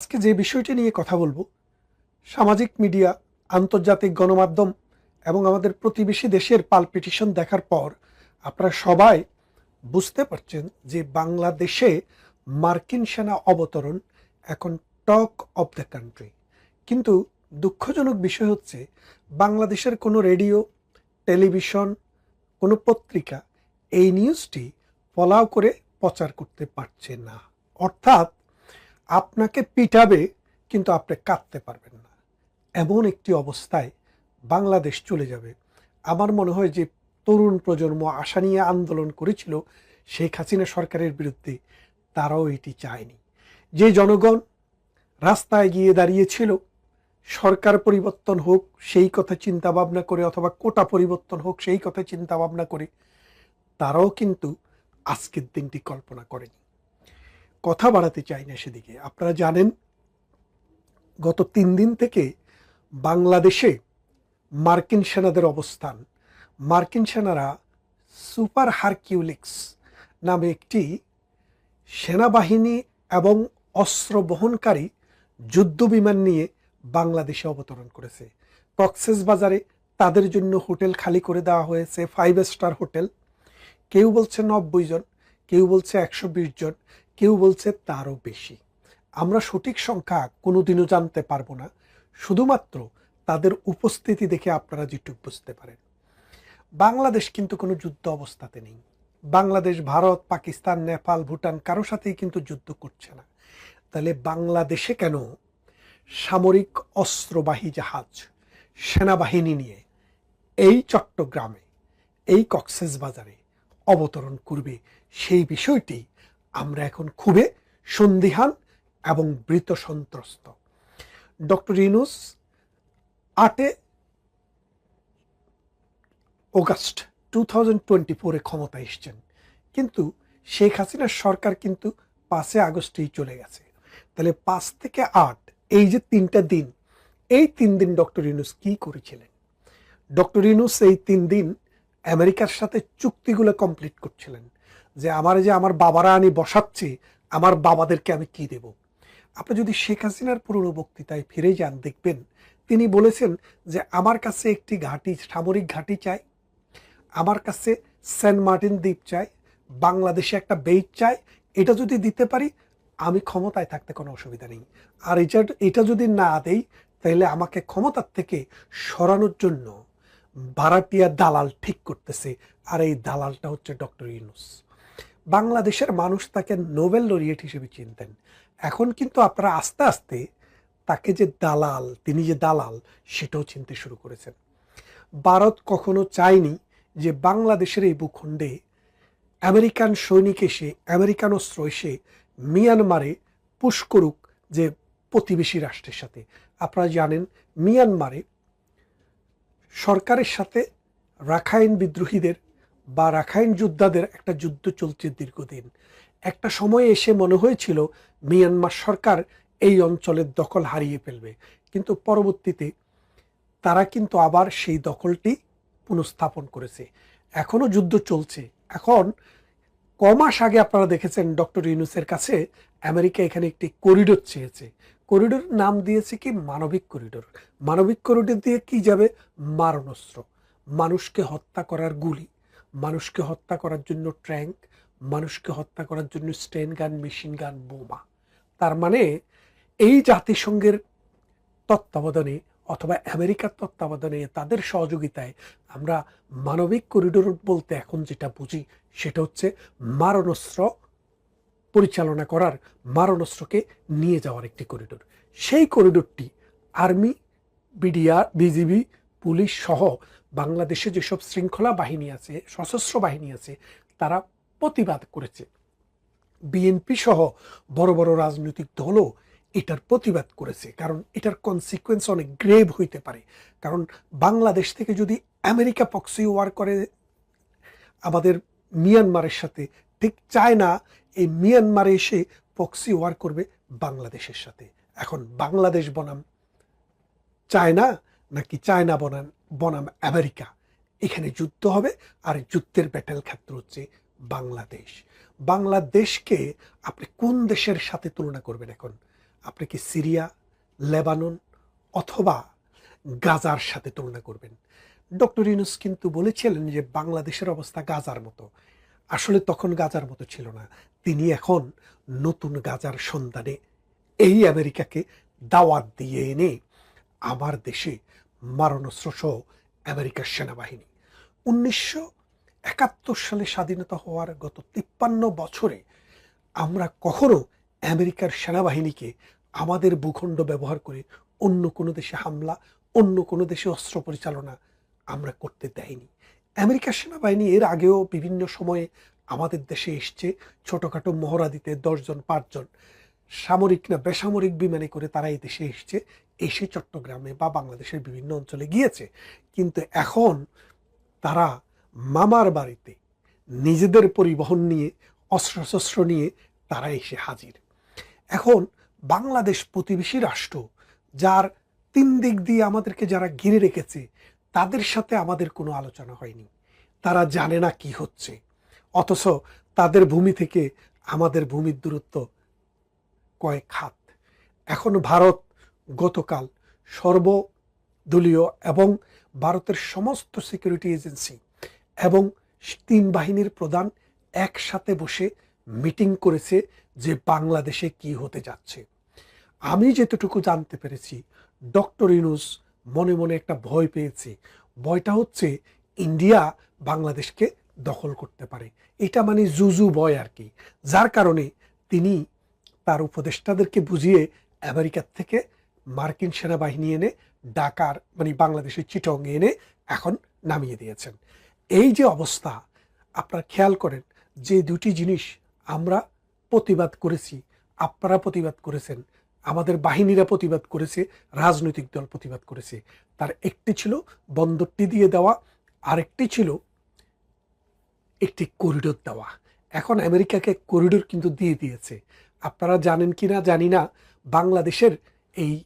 আজকে যে বিষয়টি নিয়ে কথা বলব, সামাজিক মিডিয়া, আন্তর্জাতিক গণমাধ্যম এবং আমাদের প্রতিবেশী দেশের পালপিটিশন দেখার পর আপনারা সবাই বুঝতে পারছেন যে বাংলাদেশে মার্কিন সেনা অবতরণ এখন টক অফ দ্য কান্ট্রি। কিন্তু দুঃখজনক বিষয় হচ্ছে, বাংলাদেশের কোনো রেডিও, টেলিভিশন, কোনো পত্রিকা এই নিউজটি ফলাও করে প্রচার করতে পারছে না। অর্থাৎ আপনাকে পিটাবে, কিন্তু আপনি কাঁদতে পারবেন না। এমন একটি অবস্থায় বাংলাদেশ চলে যাবে। আমার মনে হয় যে তরুণ প্রজন্ম আশা নিয়ে আন্দোলন করেছিল শেখ হাসিনা সরকারের বিরুদ্ধে, তারাও এটি চায়নি। যে জনগণ রাস্তায় গিয়ে দাঁড়িয়েছিল, সরকার পরিবর্তন হোক, সেই কথা চিন্তা ভাবনা করে, অথবা কোটা পরিবর্তন হোক, সেই কথা চিন্তা ভাবনা করে, তারাও কিন্তু আজকের দিনটি কল্পনা করেনি। কথা বাড়াতে চাই না সেদিকে। আপনারা জানেন, গত তিন দিন থেকে বাংলাদেশে মার্কিন সেনাদের অবস্থান। মার্কিন সেনারা সুপার হারকিউলিক্স নামে একটি সেনাবাহিনী এবং অস্ত্র বহনকারী যুদ্ধ বিমান নিয়ে বাংলাদেশে অবতরণ করেছে। কক্সেস বাজারে তাদের জন্য হোটেল খালি করে দেওয়া হয়েছে ফাইভ স্টার হোটেল। কেউ বলছে নব্বই জন, কেউ বলছে একশো বিশ জন কেউ বলছে তারও বেশি। আমরা সঠিক সংখ্যা কোনোদিনও জানতে পারব না। শুধুমাত্র তাদের উপস্থিতি দেখে আপনারা যেটুক বুঝতে পারেন। বাংলাদেশ কিন্তু কোনো যুদ্ধ অবস্থাতে নেই। বাংলাদেশ, ভারত, পাকিস্তান, নেপাল, ভুটান কারও সাথেই কিন্তু যুদ্ধ করছে না। তাহলে বাংলাদেশে কেন সামরিক অস্ত্রবাহী জাহাজ, সেনাবাহিনী নিয়ে এই চট্টগ্রামে, এই কক্সেস বাজারে অবতরণ করবে সেই বিষয়টি আমরা এখন খুবই সন্দিহান এবং বৃত সন্ত্রস্ত। ডক্টর ইনুস আটে অগাস্ট টু থাউজেন্ড টোয়েন্টি ফোরে ক্ষমতা এসছেন। কিন্তু শেখ হাসিনার সরকার কিন্তু পাঁচে আগস্টেই চলে গেছে। তাহলে পাঁচ থেকে আট, এই যে তিনটা দিন, এই তিন দিন ডক্টর ইনুস কি করেছিলেন? ডক্টর ইনুস এই তিন দিন আমেরিকার সাথে চুক্তিগুলো কমপ্লিট করছিলেন। যে আমার যে আমার বাবারা আমি বসাচ্ছি, আমার বাবাদেরকে আমি কি দেব? আপনি যদি শেখ হাসিনার পুরনো বক্তৃতায় ফিরে যান, দেখবেন তিনি বলেছেন যে আমার কাছে একটি ঘাঁটি, সামরিক ঘাঁটি চাই, আমার কাছে সেন্ট মার্টিন দ্বীপ চাই, বাংলাদেশে একটা বেইট চাই, এটা যদি দিতে পারি, আমি ক্ষমতায় থাকতে কোনো অসুবিধা নেই। আর এটা এটা যদি না দেই, তাহলে আমাকে ক্ষমতার থেকে সরানোর জন্য ভাড়াটিয়া দালাল ঠিক করতেছে। আর এই দালালটা হচ্ছে ডক্টর ইউনুস। বাংলাদেশের মানুষ তাকে নোবেল লরিয়েট হিসেবে চিনতেন। এখন কিন্তু আপনারা আস্তে আস্তে তাকে যে দালাল, তিনি যে দালাল, সেটাও চিনতে শুরু করেছেন। ভারত কখনো চায়নি যে বাংলাদেশের এই ভূখণ্ডে আমেরিকান সৈনিক এসে, আমেরিকান অস্ত্র এসে মিয়ানমারে পুশ করুক যে প্রতিবেশী রাষ্ট্রের সাথে। আপনারা জানেন, মিয়ানমারে সরকারের সাথে রাখাইন বিদ্রোহীদের বা রাখাইন যোদ্ধাদের একটা যুদ্ধ চলছে দীর্ঘদিন। একটা সময় এসে মনে হয়েছিল মিয়ানমার সরকার এই অঞ্চলের দখল হারিয়ে ফেলবে, কিন্তু পরবর্তীতে তারা কিন্তু আবার সেই দখলটি পুনঃস্থাপন করেছে। এখনও যুদ্ধ চলছে। এখন কমাস আগে আপনারা দেখেছেন ডক্টর ইউনুসের কাছে আমেরিকা এখানে একটি করিডোর চেয়েছে। করিডোর নাম দিয়েছে কি? মানবিক করিডোর। মানবিক করিডোর দিয়ে কি যাবে? মারণস্ত্র। মানুষকে হত্যা করার গুলি। মানুষকে হত্যা করার জন্য ট্র্যাঙ্ক মানুষকে হত্যা করার জন্য স্টেন গান, মেশিন গান, বোমা। তার মানে এই জাতিসংঘের তত্ত্বাবধানে অথবা আমেরিকার তত্ত্বাবধানে তাদের সহযোগিতায় আমরা মানবিক করিডোর বলতে এখন যেটা বুঝি সেটা হচ্ছে মারণস্ত্র পরিচালনা করার, মারণস্ত্রকে নিয়ে যাওয়ার একটি করিডোর। সেই করিডোরটি আর্মি, বিডিআর, বিজিবি, পুলিশ সহ বাংলাদেশে যেসব শৃঙ্খলা বাহিনী আছে, সশস্ত্র বাহিনী আছে, তারা প্রতিবাদ করেছে। বিএনপি সহ বড় বড় রাজনৈতিক দলও এটার প্রতিবাদ করেছে, কারণ এটার কনসিকুয়েন্স অনেক গ্রেভ হইতে পারে। কারণ বাংলাদেশ থেকে যদি আমেরিকা পক্সি ওয়ার করে, আমাদের মিয়ানমারের সাথে, ঠিক চায় না এই মিয়ানমারে এসে পক্সি ওয়ার করবে বাংলাদেশের সাথে। এখন বাংলাদেশ বনাম, চায়না নাকি চায়না বনাম বনাম আমেরিকা। এখানে যুদ্ধ হবে, আর যুদ্ধের ব্যাটেল ক্ষেত্র হচ্ছে বাংলাদেশ। বাংলাদেশকে আপনি কোন দেশের সাথে তুলনা করবেন এখন? আপনি কি সিরিয়া, লেবানন অথবা গাজার সাথে তুলনা করবেন? ডক্টর ইউনুস কিন্তু বলেছিলেন যে বাংলাদেশের অবস্থা গাজার মতো। আসলে তখন গাজার মতো ছিল না। তিনি এখন নতুন গাজার সন্ধানে এই আমেরিকাকে দাওয়াত দিয়ে এনে আমার দেশে মারণাস্ত্র আমেরিকার সেনাবাহিনী। উনিশশো একাত্তর সালে স্বাধীনতা হওয়ার গত তিপ্পান্ন বছরে আমরা কখনো আমেরিকার সেনাবাহিনীকে আমাদের ভূখণ্ড ব্যবহার করে অন্য কোনো দেশে হামলা, অন্য কোনো দেশে অস্ত্র পরিচালনা আমরা করতে দেয়নি। আমেরিকার সেনাবাহিনী এর আগেও বিভিন্ন সময়ে আমাদের দেশে এসছে, ছোটোখাটো মহড়া দিতে দশজন, পাঁচজন, সামরিক না বেসামরিক বিমানে করে তারা এই দেশে এসছে। এসে চট্টগ্রামে বা বাংলাদেশের বিভিন্ন অঞ্চলে গিয়েছে। কিন্তু এখন তারা মামার বাড়িতে নিজেদের পরিবহন নিয়ে, অস্ত্রশস্ত্র নিয়ে তারা এসে হাজির। এখন বাংলাদেশ প্রতিবেশী রাষ্ট্র, যার তিন দিক দিয়ে আমাদেরকে যারা ঘিরে রেখেছে, তাদের সাথে আমাদের কোনো আলোচনা হয়নি। তারা জানে না কি হচ্ছে। অথচ তাদের ভূমি থেকে আমাদের ভূমির দূরত্ব কয়েক হাত। এখন ভারত গতকাল সর্বদলীয় এবং ভারতের সমস্ত সিকিউরিটি এজেন্সি এবং তিন বাহিনীর প্রধান একসাথে বসে মিটিং করেছে যে বাংলাদেশে কি হতে যাচ্ছে। আমি যেতটুকু জানতে পেরেছি ডক্টর ইনুস মনে মনে একটা ভয় পেয়েছে। ভয়টা হচ্ছে ইন্ডিয়া বাংলাদেশকে দখল করতে পারে। এটা মানে জুজু ভয় আর কি যার কারণে তিনি তার উপদেষ্টাদেরকে বুঝিয়ে আমেরিকার থেকে মার্কিন সেনাবাহিনী এনে ডাকার মানে বাংলাদেশের চিটং এনে এখন নামিয়ে দিয়েছেন। এই যে অবস্থা, আপনারা খেয়াল করেন, যে দুটি জিনিস আমরা প্রতিবাদ করেছি, আপনারা প্রতিবাদ করেছেন, আমাদের বাহিনীরা প্রতিবাদ করেছে, রাজনৈতিক দল প্রতিবাদ করেছে, তার একটি ছিল বন্দরটি দিয়ে দেওয়া, আরেকটি ছিল একটি করিডোর দেওয়া। এখন আমেরিকাকে করিডোর কিন্তু দিয়ে দিয়েছে। আপনারা জানেন কি না জানি না, বাংলাদেশের এই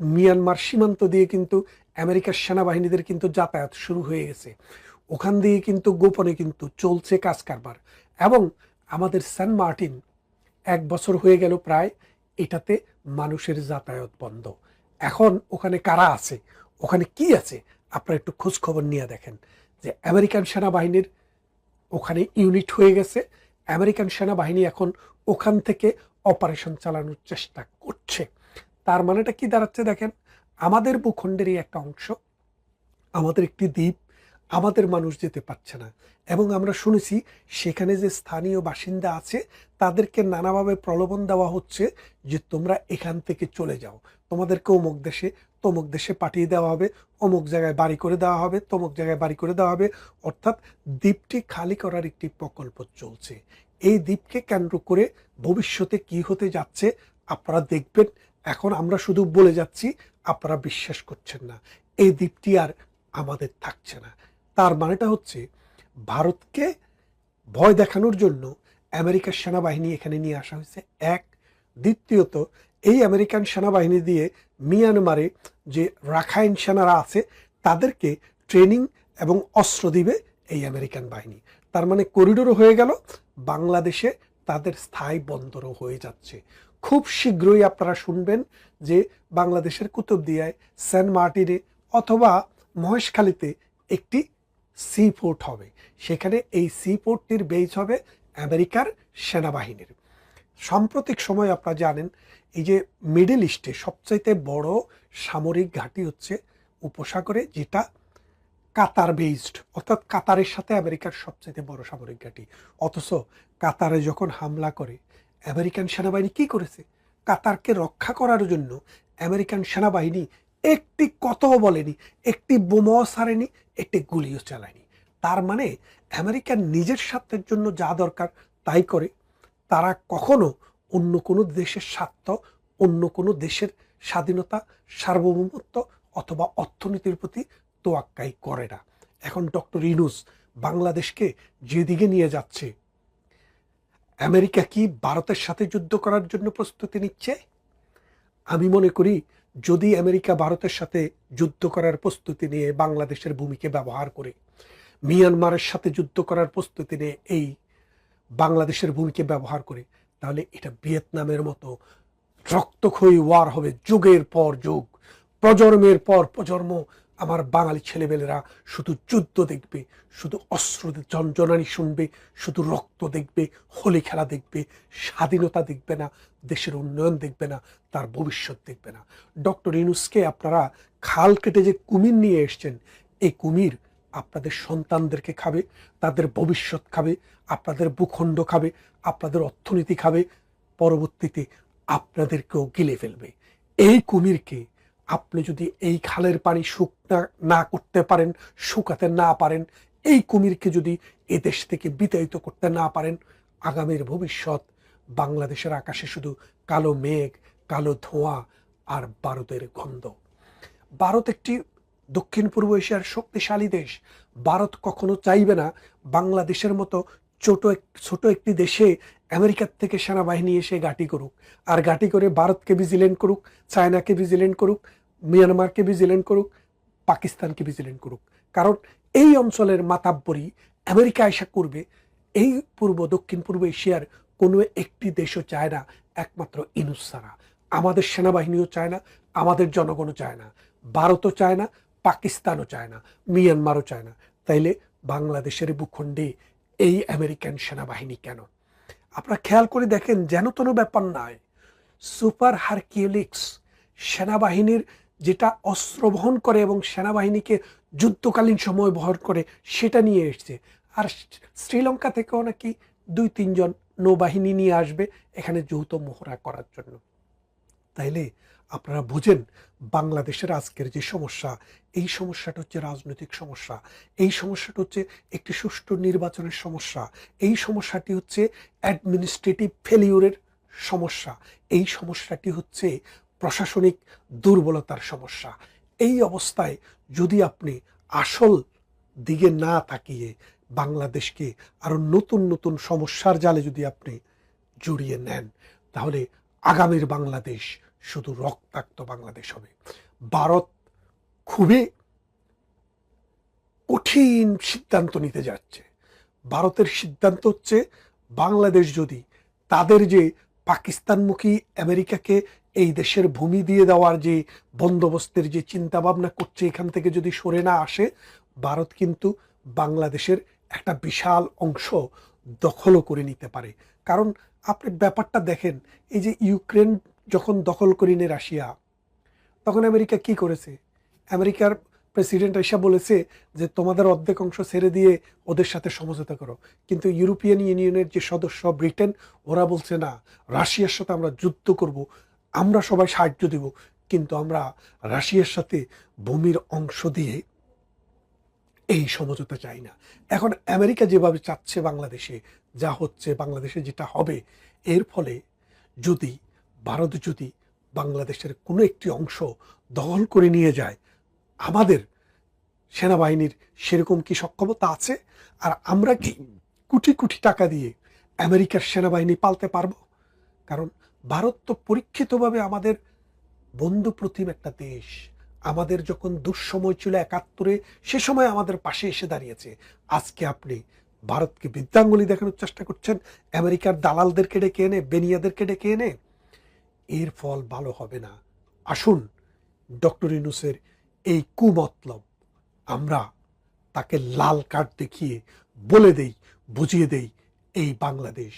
মিয়ানমার সীমান্ত দিয়ে কিন্তু আমেরিকার সেনাবাহিনীদের কিন্তু যাতায়াত শুরু হয়ে গেছে। ওখান দিয়ে কিন্তু গোপনে কিন্তু চলছে কাজ কারবার এবং আমাদের সেন্ট মার্টিন এক বছর হয়ে গেল প্রায় এটাতে মানুষের যাতায়াত বন্ধ। এখন ওখানে কারা আছে? ওখানে কি আছে? আপনারা একটু খোঁজ খবর নিয়ে দেখেন যে আমেরিকান সেনাবাহিনীর ওখানে ইউনিট হয়ে গেছে। আমেরিকান সেনাবাহিনী এখন ওখান থেকে অপারেশন চালানোর চেষ্টা করছে। তার মানেটা কি দাঁড়াচ্ছে দেখেন? আমাদের ভূখণ্ডেরই একটা অংশ, আমাদের একটি দ্বীপ, আমাদের মানুষ যেতে পারছে না। এবং আমরা শুনেছি সেখানে যে স্থানীয় বাসিন্দা আছে, তাদেরকে নানাভাবে প্রলোভন দেওয়া হচ্ছে যে তোমরা এখান থেকে চলে যাও। তোমাদেরকে অমুক দেশে, তমুক দেশে পাঠিয়ে দেওয়া হবে, অমুক জায়গায় বাড়ি করে দেওয়া হবে, তমুক জায়গায় বাড়ি করে দেওয়া হবে। অর্থাৎ দ্বীপটি খালি করার একটি প্রকল্প চলছে। এই দ্বীপকে কেন্দ্র করে ভবিষ্যতে কি হতে যাচ্ছে আপনারা দেখবেন। এখন আমরা শুধু বলে যাচ্ছি, আপনারা বিশ্বাস করছেন না। এই দ্বীপটি আর আমাদের থাকছে না। তার মানেটা হচ্ছে, ভারতকে ভয় দেখানোর জন্য আমেরিকার সেনাবাহিনী এখানে নিয়ে আসা হয়েছে। এক, দ্বিতীয়ত, এই আমেরিকান সেনাবাহিনী দিয়ে মিয়ানমারে যে রাখাইন সেনারা আছে, তাদেরকে ট্রেনিং এবং অস্ত্র দিবে এই আমেরিকান বাহিনী। তার মানে করিডোরও হয়ে গেল, বাংলাদেশে তাদের স্থায়ী বন্দরও হয়ে যাচ্ছে। খুব শীঘ্রই আপনারা শুনবেন যে বাংলাদেশের কুতুবদিয়ায় সেন্ট মার্টিনে অথবা মহেশখালীতে একটি সি পোর্ট হবে। সেখানে এই সি পোর্টটির বেজ হবে আমেরিকার সেনাবাহিনীর। সাম্প্রতিক সময় আপনারা জানেন, এই যে মিডল ইস্টে সবচাইতে বড় সামরিক ঘাঁটি হচ্ছে উপসাগরে, যেটা কাতার বেসড অর্থাৎ কাতারের সাথে আমেরিকার সবচাইতে বড় সামরিক ঘাঁটি। অথচ কাতারে যখন হামলা করে আমেরিকান সেনাবাহিনী কি করেছে? কাতারকে রক্ষা করার জন্য আমেরিকান সেনাবাহিনী একটি কথাও বলেনি, একটি বোমাও সারেনি, একটি গুলিও চালায়নি। তার মানে আমেরিকার নিজের স্বার্থের জন্য যা দরকার তাই করে। তারা কখনো অন্য কোনো দেশের স্বার্থ, অন্য কোনো দেশের স্বাধীনতা, সার্বভৌমত্ব অথবা অর্থনীতির প্রতি তোয়াক্কাই করে না। এখন ডক্টর ইনুস বাংলাদেশকে যেদিকে নিয়ে যাচ্ছে আমেরিকা কি ভারতের সাথে যুদ্ধ করার জন্য প্রস্তুতি নিচ্ছে? আমি মনে করি, যদি আমেরিকা ভারতের সাথে যুদ্ধ করার প্রস্তুতি নিয়ে বাংলাদেশের ভূমিকে ব্যবহার করে, মিয়ানমারের সাথে যুদ্ধ করার প্রস্তুতি নিয়ে এই বাংলাদেশের ভূমিকে ব্যবহার করে, তাহলে এটা ভিয়েতনামের মতো রক্তক্ষয়ী ওয়ার হবে। যুগের পর যুগ, প্রজন্মের পর প্রজন্ম আমার বাঙালি ছেলেমেয়েরা শুধু যুদ্ধ দেখবে, শুধু অস্ত্র জঞ্জনানি শুনবে, শুধু রক্ত দেখবে, হোলি খেলা দেখবে, স্বাধীনতা দেখবে না, দেশের উন্নয়ন দেখবে না, তার ভবিষ্যৎ দেখবে না। ডক্টর ইনুসকে আপনারা খাল কেটে যে কুমির নিয়ে এসছেন, এই কুমির আপনাদের সন্তানদেরকে খাবে, তাদের ভবিষ্যৎ খাবে, আপনাদের ভূখণ্ড খাবে, আপনাদের অর্থনীতি খাবে, পরবর্তীতে আপনাদেরকেও গিলে ফেলবে। এই কুমিরকে আপনি যদি এই খালের পানি শুকনা না করতে পারেন, শুকাতে না পারেন, এই কুমিরকে যদি এ দেশ থেকে বিতাড়িত করতে না পারেন, আগামীর ভবিষ্যৎ বাংলাদেশের আকাশে শুধু কালো মেঘ, কালো ধোঁয়া আর বারুদের গন্ধ। ভারত একটি দক্ষিণ পূর্ব এশিয়ার শক্তিশালী দেশ। ভারত কখনো চাইবে না বাংলাদেশের মতো ছোট ছোট একটি দেশে আমেরিকার থেকে সেনাবাহিনী এসে গাটি করুক। আর গাটি করে ভারতকে ভিজিলেন্ট করুক, চায়নাকে ভিজিলেন্ট করুক মিয়ানমারকে ভিজিলেন্ট করুক পাকিস্তানকে ভিজিলেন্ট করুক। কারণ এই অঞ্চলের মাতাব্বরি আমেরিকা আশা করবে, এই পূর্ব, দক্ষিণ পূর্ব এশিয়ার কোনো একটি দেশও চায় না, একমাত্র ইনুস ছাড়া। আমাদের সেনাবাহিনীও চায় না, আমাদের জনগণও চায় না, ভারতও চায় না, পাকিস্তানও চায় না, মিয়ানমারও চায় না। তাইলে বাংলাদেশের ভূখণ্ডে এই আমেরিকান সেনাবাহিনী কেন? আপনারা খেয়াল করে দেখেন, যেন তেন ব্যাপার নয়, সুপার হারকিউলিক্স সেনাবাহিনীর যেটা অস্ত্র বহন করে এবং সেনাবাহিনীকে যুদ্ধকালীন সময় বহন করে, সেটা নিয়ে এসছে। আর শ্রীলঙ্কা থেকেও নাকি দুই, তিনজন নৌবাহিনী নিয়ে আসবে এখানে যৌথ মোহরা করার জন্য। তাইলে আপনারা বোঝেন, বাংলাদেশের আজকের যে সমস্যা, এই সমস্যাটা হচ্ছে রাজনৈতিক সমস্যা, এই সমস্যাটা হচ্ছে একটি সুষ্ঠু নির্বাচনের সমস্যা, এই সমস্যাটি হচ্ছে অ্যাডমিনিস্ট্রেটিভ ফেলিউরের সমস্যা, এই সমস্যাটি হচ্ছে প্রশাসনিক দুর্বলতার সমস্যা। এই অবস্থায় যদি আপনি আসল দিকে না তাকিয়ে বাংলাদেশকে আরও নতুন নতুন সমস্যার জালে যদি আপনি জড়িয়ে নেন, তাহলে আগামীর বাংলাদেশ শুধু রক্তাক্ত বাংলাদেশ হবে। ভারত খুবই কঠিন সিদ্ধান্ত নিতে যাচ্ছে। ভারতের সিদ্ধান্ত হচ্ছে, বাংলাদেশ যদি তাদের যে পাকিস্তানমুখী আমেরিকাকে এই দেশের ভূমি দিয়ে দেওয়ার যে বন্দোবস্তের যে চিন্তা ভাবনা করছে, এখান থেকে যদি সরে না আসে, ভারত কিন্তু বাংলাদেশের একটা বিশাল অংশ দখলও করে নিতে পারে। কারণ আপনি ব্যাপারটা দেখেন, এই যে ইউক্রেন যখন দখল করে নিয়ে রাশিয়া, তখন আমেরিকা কি করেছে? আমেরিকার প্রেসিডেন্ট এসে বলেছে যে, তোমাদের অর্ধেক অংশ ছেড়ে দিয়ে ওদের সাথে সমঝোতা করো। কিন্তু ইউরোপিয়ান ইউনিয়নের যে সদস্য, ব্রিটেন, ওরা বলছে, না, রাশিয়ার সাথে আমরা যুদ্ধ করব। আমরা সবাই সাহায্য দেব, কিন্তু আমরা রাশিয়ার সাথে ভূমির অংশ দিয়ে এই সমঝোতা চাই না। এখন আমেরিকা যেভাবে চাচ্ছে বাংলাদেশে, যা হচ্ছে বাংলাদেশে যেটা হবে, এর ফলে যদি, ভারত যদি বাংলাদেশের কোনো একটি অংশ দখল করে নিয়ে যায়, আমাদের সেনাবাহিনীর সেরকম কি সক্ষমতা আছে? আর আমরা কি কোটি কোটি টাকা দিয়ে আমেরিকার সেনাবাহিনী পালতে পারব? কারণ ভারত তো পরীক্ষিতভাবে আমাদের বন্ধু প্রতিম একটা দেশ। আমাদের যখন দুঃসময় ছিল একাত্তরে, সে সময় আমাদের পাশে এসে দাঁড়িয়েছে। আজকে আপনি ভারতকে বিদ্যাঙ্গুলি দেখানোর চেষ্টা করছেন, আমেরিকার দালালদেরকে ডেকে এনে, বেনিয়াদেরকে ডেকে এনে। এর ফল ভালো হবে না। আসুন, ডক্টর ইনুসের এই কুমতলব, আমরা তাকে লাল কার্ড দেখিয়ে বলে দেই, বুঝিয়ে দেই এই বাংলাদেশ।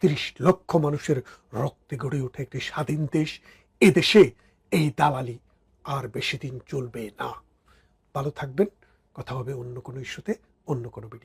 তিরিশ লক্ষ মানুষের রক্তে গড়ে ওঠে একটি স্বাধীন দেশ। এদেশে দেশে এই দালালি আর বেশি দিন চলবে না। ভালো থাকবেন। কথা হবে অন্য কোনো ইস্যুতে, অন্য কোনো ভিডিও